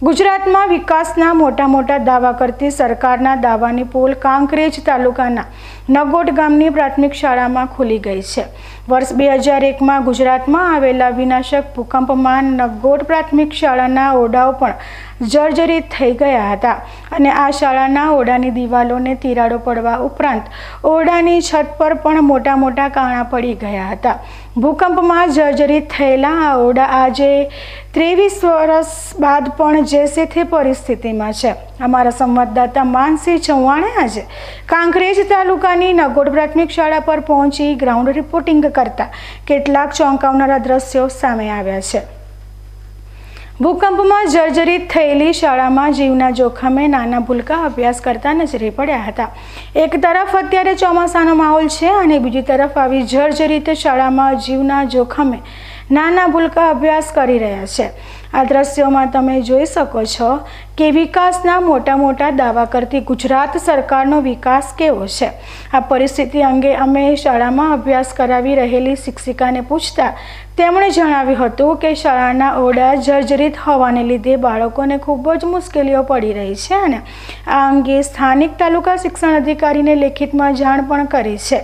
ગુજરાતમાં વિકાસના મોટા મોટા દાવા કરતી સરકારના દાવાની પોલ કાંકરેજ તાલુકાના નગોટ ગામની પ્રાથમિક શાળામાં ખુલી ગઈ છે. વર્ષ બે હજાર એકમાં ગુજરાતમાં આવેલા વિનાશક ભૂકંપમાં નગોટ પ્રાથમિક શાળાના ઓરડાઓ પણ જર્જરિત થઈ ગયા હતા અને આ શાળાના ઓરડાની દિવાલોને તિરાડો પડવા ઉપરાંત ઓરડાની છત પર પણ મોટા મોટા કાણા પડી ગયા હતા. ભૂકંપમાં જર્જરિત થયેલા આ ઓરડા આજે ત્રેવીસ વર્ષ બાદ પણ જેસે તે પરિસ્થિતિમાં છે. અમારા સંવાદદાતા માનસિંહ ચૌહાણે આજે કાંકરેજ તાલુકાની નગોડ પ્રાથમિક શાળા પર પહોંચી ગ્રાઉન્ડ રિપોર્ટિંગ કરતા કેટલાક ચોંકાવનારા દ્રશ્યો સામે આવ્યા છે. ભૂકંપમાં જર્જરિત થયેલી શાળામાં જીવના જોખમે નાના ભૂલકા અભ્યાસ કરતા નજરે પડ્યા હતા. એક તરફ અત્યારે ચોમાસાનો માહોલ છે અને બીજી તરફ આવી જર્જરિત શાળામાં જીવના જોખમે નાના ભૂલકા અભ્યાસ કરી રહ્યા છે. આ દ્રશ્યોમાં તમે જોઈ શકો છો કે વિકાસના મોટા મોટા દાવા કરતી ગુજરાત સરકારનો વિકાસ કેવો છે. આ પરિસ્થિતિ અંગે અમે શાળામાં અભ્યાસ કરાવી રહેલી શિક્ષિકાને પૂછતા તેમણે જણાવ્યું હતું કે શાળાના ઓરડા જર્જરિત હોવાને લીધે બાળકોને ખૂબ જ મુશ્કેલીઓ પડી રહી છે અને આ અંગે સ્થાનિક તાલુકા શિક્ષણ અધિકારીને લેખિતમાં જાણ પણ કરી છે.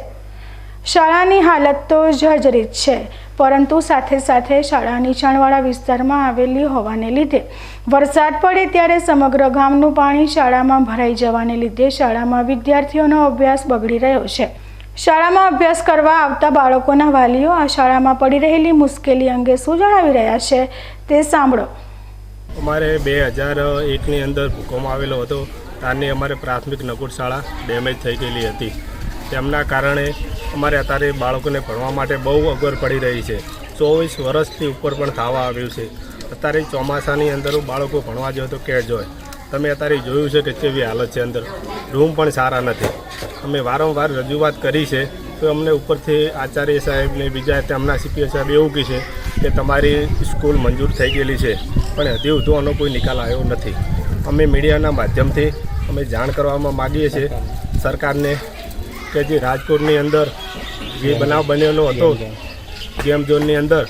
શાળાની હાલત તો જર્જરિત છે પરંતુ સાથે સાથે શાળા નીચાણવાળા વિસ્તારમાં આવેલી હોવાને લીધે વરસાદ પડે ત્યારે સમગ્ર ગામનું પાણી શાળામાં ભરાઈ જવાને લીધે શાળામાં વિદ્યાર્થીઓનો અભ્યાસ બગડી રહ્યો છે. શાળામાં અભ્યાસ કરવા આવતા બાળકોના વાલીઓ આ શાળામાં પડી રહેલી મુશ્કેલી અંગે શું જણાવી રહ્યા છે તે સાંભળો. અમારે બે હજાર એકની અંદર ભૂકંપ આવેલો હતો. ત્યારની અમારે પ્રાથમિક નકુટ શાળા ડેમેજ થઈ ગયેલી હતી. તેમના કારણે અમારે અત્યારે બાળકોને ભણવા માટે બહુ અગવડ પડી રહી છે. ચોવીસ વર્ષથી ઉપર પણ થવા આવ્યું છે. અત્યારે ચોમાસાની અંદર બાળકો ભણવા જાય તો કે જોય. તમે અત્યારે જોયું છે કે કેવી હાલત છે અંદર. રૂમ પણ સારા નથી. અમે વારંવાર રજૂઆત કરી છે તો અમને ઉપરથી આચાર્ય સાહેબને બીજા તેમના સીપીએ સાહેબ એવું કહે છે કે તમારી સ્કૂલ મંજૂર થઈ ગયેલી છે, પણ હજી વધુ આનો કોઈ નિકાલ આવ્યો નથી. અમે મીડિયાના માધ્યમથી અમે જાણ કરવામાં માગીએ છીએ સરકારને કે જે રાજકોટની અંદર જે બનાવ બનેલો હતો ગેમ ઝોનની અંદર,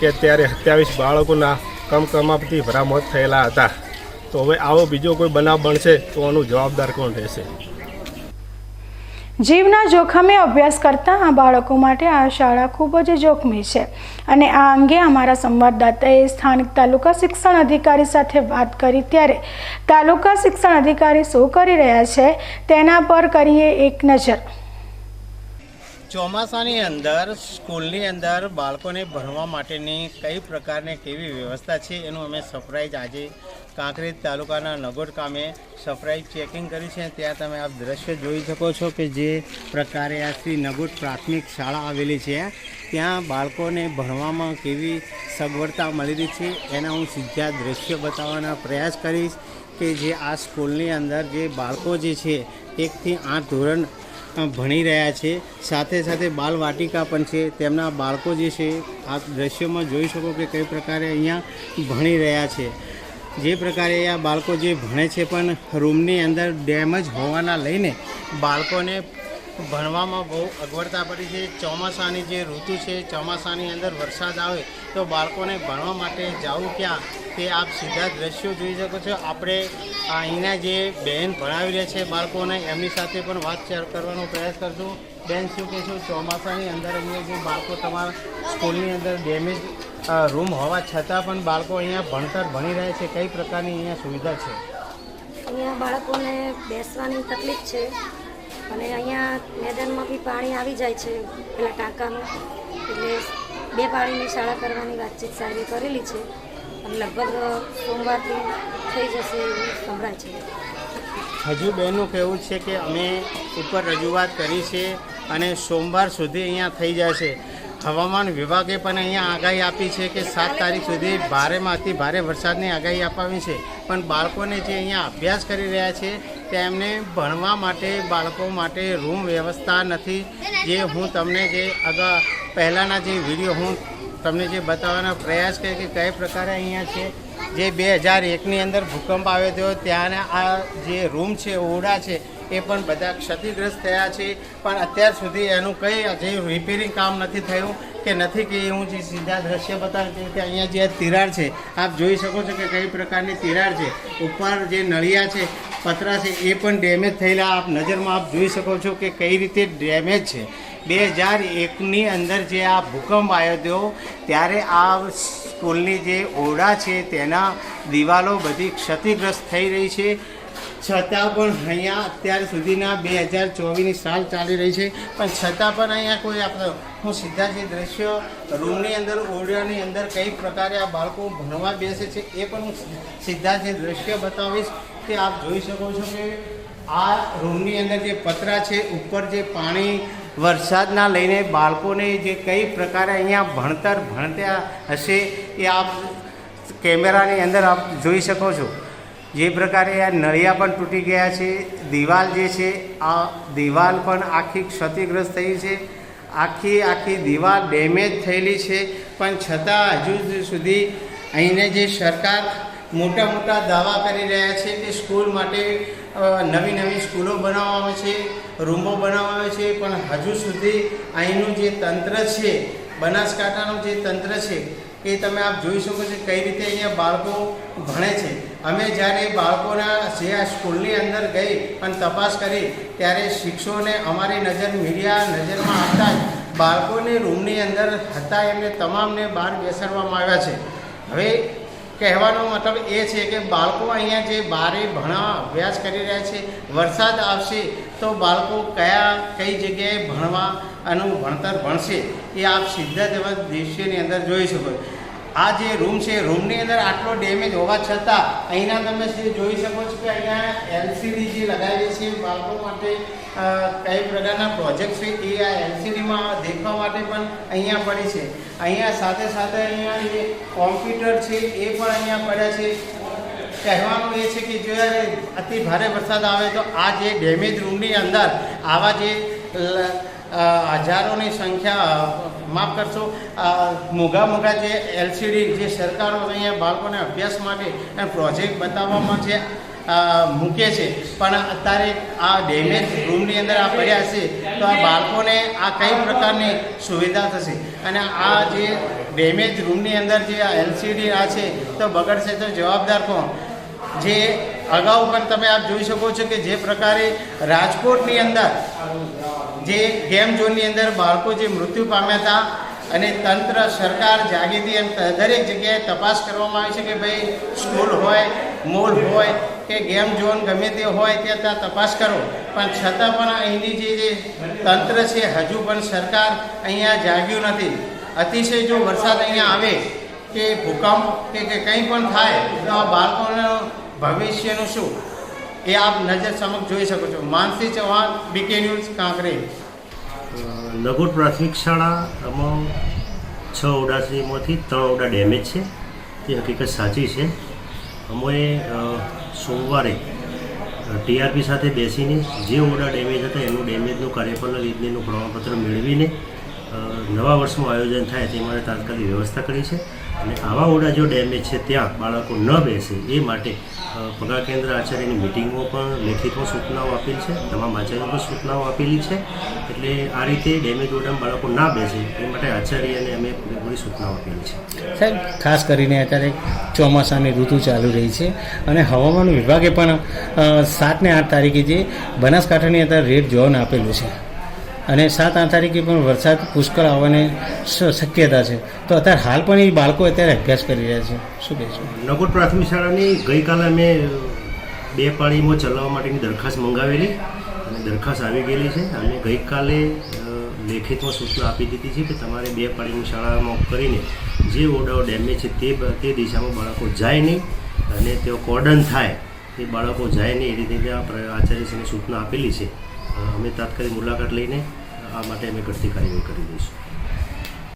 કે ત્યારે સત્યાવીસ બાળકોના કમકમાપથી ભરામોત થયેલા હતા. તો હવે આવો બીજો કોઈ બનાવ બનશે તો આનું જવાબદાર કોણ રહેશે? જીવના જોખમે અભ્યાસ કરતા આ બાળકો માટે આ શાળા ખૂબ જ જોખમી છે. અને આ અંગે અમારા સંવાદદાતાએ સ્થાનિક તાલુકા શિક્ષણ અધિકારી સાથે વાત કરી ત્યારે તાલુકા શિક્ષણ અધિકારી શું કરી રહ્યા છે તેના પર કરીએ એક નજર. ચોમાસાની અંદર, સ્કૂલની અંદર બાળકોને ભણવા માટેની કઈ પ્રકારની કેવી વ્યવસ્થા છે એનું અમે સરપ્રાઇઝ આજે કાંકરેજ તાલુકાના નગોડ કામે સરપ્રાઈઝ ચેકિંગ કર્યું છે. ત્યાં તમે આપ દ્રશ્ય જોઈ શકો છો કે જે પ્રકારે આ શ્રી નગોડ પ્રાથમિક શાળા આવેલી છે. ત્યાં બાળકોને ભણવામાં કેવી સગવડતા મળી રહી છે એના હું સીધા દ્રશ્ય બતાવવાના પ્રયાસ કરીશ કે જે આ સ્કૂલની અંદર જે બાળકો જે છે એકથી આઠ ધોરણ ભણી રહ્યા છે. સાથે સાથે બાલ વાટિકા પણ છે. તેમના બાળકો જે છે, આ દ્રશ્યોમાં જોઈ શકો કે કઈ પ્રકારે અહીંયા ભણી રહ્યા છે. જે પ્રકારે આ બાળકો જે ભણે છે પણ રૂમની અંદર ડેમેજ હોવાના લઈને બાળકોને ભણવામાં બહુ અગવડતા પડી છે. ચોમાસાની જે ઋતુ છે, ચોમાસાની અંદર વરસાદ આવે તો બાળકોને ભણવા માટે જવું ક્યાં? તે આપ સીધા દ્રશ્યો જોઈ શકો છો. આપણે અહીંના જે બહેન ભણાવી રહ્યા છે બાળકોને, એમની સાથે પણ વાત કરવાનો પ્રયાસ કરશું. બેન, શું કહેશો? ચોમાસાની અંદર અહીંયા જે બાળકો તમારા સ્કૂલની અંદર ડેમેજ રૂમ હોવા છતાં પણ બાળકો અહીંયા ભણતર ભણી રહ્યા છે. કઈ પ્રકારની અહીંયા સુવિધા છે? અહીંયા બાળકોને બેસવાની તકલીફ છે. અને અહીંયા મેદાનમાં બી પાણી આવી જાય છે, પેલા ટાંકામાં. એટલે બે પાણીની શાળા કરવાની વાતચીત સાહેબે કરેલી છે. અને લગભગ સોમવારથી થઈ જશે એવું સંભળાય છે. હજુ બેનનું કહેવું છે કે અમે ઉપર રજૂઆત કરી છે અને સોમવાર સુધી અહીંયા થઈ જશે. હવામાન વિભાગે પણ અહીંયા આગાહી આપી છે કે સાત તારીખ સુધી ભારેમાં અતિ ભારે વરસાદની આગાહી આપવાની છે. પણ બાળકોને જે અહીંયા અભ્યાસ કરી રહ્યા છે તેમને ભણવા માટે, બાળકો માટે રૂમ વ્યવસ્થા નથી. જે હું તમને જે અગા, પહેલાંના જે વીડિયો હું તમને જે બતાવવાનો પ્રયાસ કર્યો કે કઈ પ્રકારે અહીંયા છે. જે બે હજાર એકની અંદર ભૂકંપ આવ્યો હતો ત્યાંના આ જે રૂમ છે, ઓરડા છે, એ પણ બધા ક્ષતિગ્રસ્ત થયા છે. પણ અત્યાર સુધી એનું કંઈ હજી રિપેરિંગ કામ નથી થયું કે નથી કે હું જે સીધા દ્રશ્ય બતાવું કે અહીંયા જે તિરાડ છે. આપ જોઈ શકો છો કે કઈ પ્રકારની તિરાડ છે. ઉપર જે નળિયા છે પતરા છે એ પણ ડેમેજ થયેલા આપ નજરમાં આપ જોઈ શકો છો કે કઈ રીતે ડેમેજ છે. બે હજાર એકની અંદર જે આ ભૂકંપ આવ્યો હતો, ત્યારે આ સ્કૂલની જે ઓરડા છે તેના દિવાલો બધી ક્ષતિગ્રસ્ત થઈ રહી છે. છતાં પણ અહીંયા અત્યાર સુધીના બે હજાર ચોવીસની સાલ ચાલી રહી છે. પણ છતાં પણ અહીંયા કોઈ આપણો, હું સીધા જે દ્રશ્ય રૂમની અંદર, ઓરડાની અંદર કઈ પ્રકારે આ બાળકો ભણવા બેસે છે એ પણ હું સીધા જે દ્રશ્ય બતાવીશ. કે આપ જોઈ શકો છો કે આ રૂમની અંદર જે પતરા છે, ઉપર જે પાણી વરસાદના લઈને બાળકોને જે કઈ પ્રકારે અહીંયા ભણતર ભણતા હશે એ આપ કેમેરાની અંદર આપ જોઈ શકો છો. જે પ્રકારે આ નળિયા પણ તૂટી ગયા છે, દિવાલ જે છે, આ દિવાલ પણ આખી ક્ષતિગ્રસ્ત થઈ છે. આખી આખી દિવાલ ડેમેજ થયેલી છે, પણ છતાં હજુ સુધી અહીંને જે સરકાર મોટા મોટા દાવા કરી રહ્યા છે કે સ્કૂલ માટે નવી નવી સ્કૂલો બનાવવામાં આવે છે, રૂમો બનાવવામાં આવે છે, પણ હજુ સુધી અહીંનું જે તંત્ર છે, બનાસકાંઠાનું જે તંત્ર છે, એ તમે આપ જોઈ શકો છો કઈ રીતે અહીંયા બાળકો ભણે છે. અમે જ્યારે બાળકોના જે આ સ્કૂલની અંદર ગઈ અને તપાસ કરી, ત્યારે શિક્ષકોને અમારી નજર, મીડિયા નજરમાં આવતા જ બાળકોને રૂમની અંદર હતા, એમને તમામને બહાર બેસાડવામાં આવ્યા છે. હવે કહેવાનો મતલબ એ છે કે બાળકો અહીંયા જે બારે ભણવા અભ્યાસ કરી રહ્યા છે, વરસાદ આવશે તો બાળકો કયા, કઈ જગ્યાએ ભણવા આનું ભણતર ભણશે એ આપ સીધા તેવા દૃશ્યની અંદર જોઈ શકો. આ જે રૂમ છે રૂમની અંદર આટલો ડેમેજ હોવા છતાં અહીંના તમે જોઈ શકો છો કે અહીંયા એલસીડી જે લગાવેલી છે બાળકો માટે કઈ પ્રકારના પ્રોજેક્ટ છે એ આ એલસીડીમાં દેખવા માટે પણ અહીંયા પડી છે. અહીંયા સાથે સાથે અહીંયા જે કોમ્પ્યુટર છે એ પણ અહીંયા પડ્યા છે. કહેવાનું એ છે કે જ્યારે અતિ ભારે વરસાદ આવે તો આ જે ડેમેજ રૂમની અંદર આવા જે હજારોની સંખ્યા માફ કરશો મોગા મોંઘા જે એલસીડી જે સરકારો અહીંયા બાળકોને અભ્યાસ માટે પ્રોજેક્ટ બતાવવામાં જે મૂકે છે. પણ અત્યારે આ ડેમેજ રૂમની અંદર આ પડ્યા છે, તો આ બાળકોને આ કઈ પ્રકારની સુવિધા થશે? અને આ જે ડેમેજ રૂમની અંદર જે આ એલસીડી આ છે, તો બગડશે તો જવાબદાર કોણ? જે અગાઉ પણ તમે આપ જોઈ શકો છો કે જે પ્રકારે રાજકોટની અંદર જે ગેમ ઝોનની અંદર બાળકો જે મૃત્યુ પામ્યા હતા અને તંત્ર સરકાર જાગીતી અને દરેક જગ્યાએ તપાસ કરવામાં આવી છે કે ભાઈ સ્કૂલ હોય, મોલ હોય કે ગેમ ઝોન ગમે તે હોય ત્યાં ત્યાં તપાસ કરો. પણ છતાં પણ અહીંની જે તંત્ર છે, હજુ પણ સરકાર અહીંયા જાગ્યું નથી. અતિશય જો વરસાદ અહીંયા આવે કે ભૂકંપ કે કંઈ પણ થાય તો આ બાળકોનું ભવિષ્યનું શું? એ આપ નજર સમક્ષ જોઈ શકો છો. માનસી ચૌહાણ બીકે ન્યૂઝ કાંકરે લઘુ પ્રાથમિક શાળામાં છ ઓરડામાંથી ત્રણ ઓરડા ડેમેજ છે. તે હકીકત સાચી છે. અમે સોમવારે ટીઆરપી સાથે બેસીને જે ઓરડા ડેમેજ હતા એનું ડેમેજનું કાર્યપાલક ઇજનેરનું પ્રમાણપત્ર મેળવીને નવા વર્ષનું આયોજન થાય તે માટે તાત્કાલિક વ્યવસ્થા કરી છે. અને આવા ઓરડા જો ડેમેજ છે, ત્યાં બાળકો ન બેસે, એ માટે પગાર કેન્દ્ર આચાર્યની મિટિંગો પણ લેખિતમાં સૂચનાઓ આપેલી છે, તમામ આચાર્યો પણ સૂચનાઓ આપેલી છે. એટલે આ રીતે ડેમેજ ઓરડામાં બાળકો ના બેસે, એ માટે આચાર્યને અમે પૂરેપૂરી સૂચનાઓ આપેલી છે. સાહેબ, ખાસ કરીને અત્યારે ચોમાસાની ઋતુ ચાલુ રહી છે અને હવામાન વિભાગે પણ સાત ને આઠ તારીખે જે બનાસકાંઠાની અત્યારે રેડ ઝોન આપેલું છે. અને સાત આઠ તારીખે પણ વરસાદ પુષ્કળ આવવાની શક્યતા છે. તો અત્યારે હાલ પણ એ બાળકો અત્યારે અભ્યાસ કરી રહ્યા છે. શું કહેશો? નગર પ્રાથમિક શાળાની ગઈકાલે અમે બે પાળીમાં ચલાવવા માટેની દરખાસ્ત મંગાવેલી અને દરખાસ્ત આવી ગયેલી છે. અને ગઈકાલે લેખિતમાં સૂચના આપી દીધી છે કે તમારે બે પાળીની શાળામાં કરીને જે ઓરડાઓ ડેમેજ છે તે તે દિશામાં બાળકો જાય નહીં અને તેઓ કોર્ડન થાય એ બાળકો જાય નહીં એ રીતે આચાર્યશ્રીને સૂચના આપેલી છે. અમે તાત્કાલિક મુલાકાત લઈને આ માટે અમે ઘટતી કાર્યવાહી કરી દઈશું.